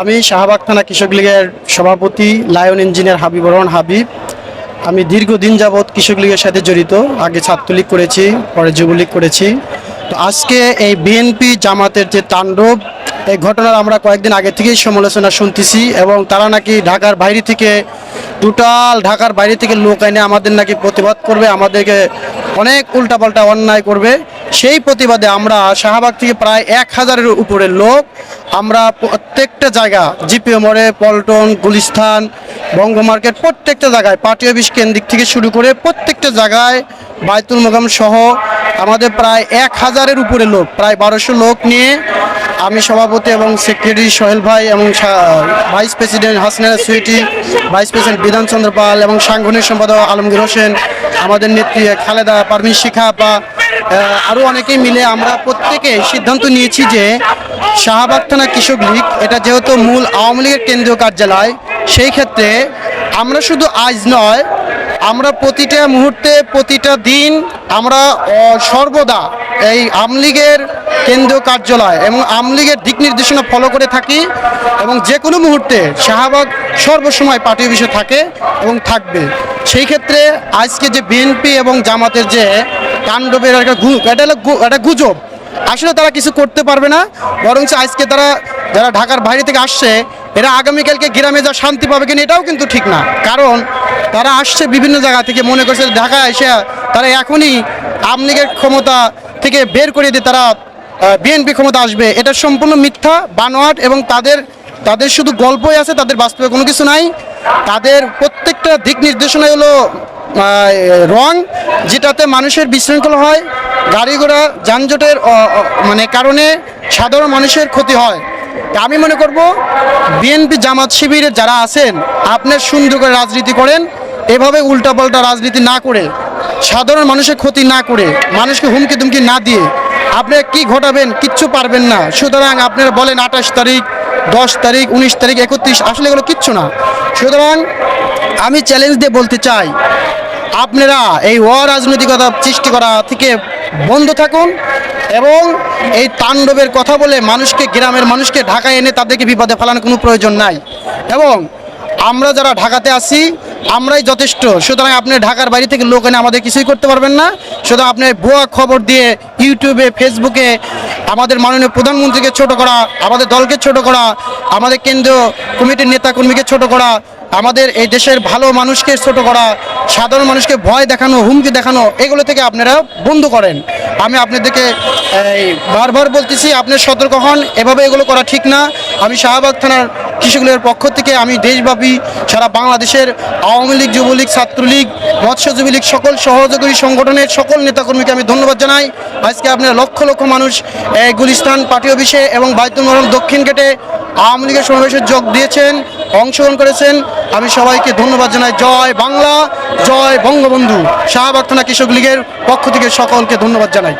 আমি শাহবাগ থানা কৃষক লীগের সভাপতি, লায়ন ইঞ্জিনিয়ার হাবিবুর রহমান হাবিব। আমি দীর্ঘদিন যাবৎ কৃষক লীগের সাথে জড়িত, আগে ছাত্রলীগ করেছি, পরে যুবলীগ করেছি। তো আজকে এই বিএনপি জামাতের যে তাণ্ডব, এই ঘটনার আমরা কয়েকদিন আগে থেকেই সমালোচনা শুনতেছি এবং তারা নাকি ঢাকার বাইরে থেকে, টোটাল ঢাকার বাইরে থেকে লোক এনে আমাদের নাকি প্রতিবাদ করবে, আমাদেরকে অনেক উল্টাপাল্টা অন্যায় করবে। সেই প্রতিবাদে আমরা শাহবাগ থেকে প্রায় এক হাজারের উপরে লোক আমরা প্রত্যেকটা জায়গা জিপিও মোড়ে, পল্টন, গুলিস্থান বঙ্গ মার্কেট প্রত্যেকটা জায়গায়, পার্টি অফিস কেন্দ্রিক থেকে শুরু করে প্রত্যেকটা জায়গায় বায়তুল মোকাম সহ আমাদের প্রায় এক হাজারের উপরে লোক, প্রায় বারোশো লোক নিয়ে আমি সভাপতি এবং সেক্রেটারি সোহেল ভাই এবং vice president Hasnana Sweety vice president Bidhanchandra Pal এবং সাংগঠনিক সম্পাদক আলমগীর হোসেন, আমাদের নেত্রী খালেদা, পারমিন শিখা বা আরও অনেকেই মিলে আমরা প্রত্যেকে সিদ্ধান্ত নিয়েছি যে শাহবাগ থানা কৃষক লীগ, এটা যেহেতু মূল আওয়ামী লীগের কেন্দ্রীয় কার্যালয়, সেই ক্ষেত্রে আমরা শুধু আজ নয়, আমরা প্রতিটা মুহূর্তে, প্রতিটা দিন আমরা সর্বদা এই আমলিগের কেন্দ্রীয় কার্যালয় এবং আমলিগের দিক নির্দেশনা ফলো করে থাকি এবং যে কোনো মুহূর্তে শাহবাগ সর্বসময় পার্টি অফিসে থাকে এবং থাকবে। সেই ক্ষেত্রে আজকে যে বিএনপি এবং জামাতের যে তাণ্ডবের একটা একটা গুজব। আসলে তারা কিছু করতে পারবে না, বরঞ্চ আজকে তারা যারা ঢাকার বাইরে থেকে আসছে, এরা আগামীকালকে গ্রামে যা শান্তি পাবে কিনা এটাও কিন্তু ঠিক না। কারণ তারা আসছে বিভিন্ন জায়গা থেকে, মনে করছে ঢাকা এসে তারা এখনই আমলিগের ক্ষমতা থেকে বের করে দিয়ে তারা বিএনপি ক্ষমতা আসবে। এটা সম্পূর্ণ মিথ্যা, বানোয়াট এবং তাদের তাদের শুধু গল্পই আছে, তাদের বাস্তবে কোনো কিছু নাই। তাদের প্রত্যেকটা দিক নির্দেশনা হলো রং, যেটাতে মানুষের বিশৃঙ্খলা হয়, গাড়ি ঘোড়া, যানজটের মানে কারণে সাধারণ মানুষের ক্ষতি হয়। আমি মনে করব বিএনপি জামাত শিবিরের যারা আছেন, আপনার সুন্দর করে রাজনীতি করেন, এভাবে উল্টাপাল্টা রাজনীতি না করে, সাধারণ মানুষের ক্ষতি না করে, মানুষকে হুমকি দুমকি না দিয়ে আপনি কি ঘটাবেন, কিচ্ছু পারবেন না। সুতরাং আপনারা বলেন আঠাশ তারিখ, দশ তারিখ, উনিশ তারিখ, একত্রিশ, আসলে এগুলো কিচ্ছু না। সুতরাং আমি চ্যালেঞ্জ দিয়ে বলতে চাই আপনারা এই অরাজনৈতিকতা সৃষ্টি করা থেকে বন্ধ থাকুন এবং এই তাণ্ডবের কথা বলে মানুষকে, গ্রামের মানুষকে ঢাকায় এনে তাদেরকে বিপদে ফেলানোর কোনো প্রয়োজন নাই। এবং আমরা যারা ঢাকাতে আছি, আমরাই যথেষ্ট। সুতরাং আপনি ঢাকার বাইরে থেকে লোক এনে আমাদের কিছুই করতে পারবেন না। সুতরাং আপনি ভুয়া খবর দিয়ে ইউটিউবে, ফেসবুকে আমাদের মাননীয় প্রধানমন্ত্রীকে ছোট করা, আমাদের দলকে ছোট করা, আমাদের কেন্দ্রীয় কমিটির নেতাকর্মীকে ছোট করা, আমাদের এই দেশের ভালো মানুষকে ছোট করা, সাধারণ মানুষকে ভয় দেখানো, হুমকি দেখানো, এগুলো থেকে আপনারা বন্ধ করেন। আমি আপনাদেরকে বারবার বলতেছি, আপনি সতর্ক হন, এভাবে এগুলো করা ঠিক না। আমি শাহবাগ থানার কৃষকলীগের পক্ষ থেকে আমি দেশব্যাপী সারা বাংলাদেশের আওয়ামী লীগ, যুবলীগ, ছাত্রলীগ মৎস্যজীবী লীগ সকল সহযোগী সংগঠনের সকল নেতাকর্মীকে আমি ধন্যবাদ জানাই। আজকে আপনারা লক্ষ লক্ষ মানুষ এই গুলিস্তান পার্টি অফিসে এবং বাইতুল মরম দক্ষিণ গেটে আওয়ামী লীগের সমাবেশে যোগ দিয়েছেন, অংশগ্রহণ করেছেন। আমি সবাইকে ধন্যবাদ জানাই। জয় বাংলা, জয় বঙ্গবন্ধু। শাহবাগ থানা কৃষক লীগের পক্ষ থেকে সকলকে ধন্যবাদ জানাই।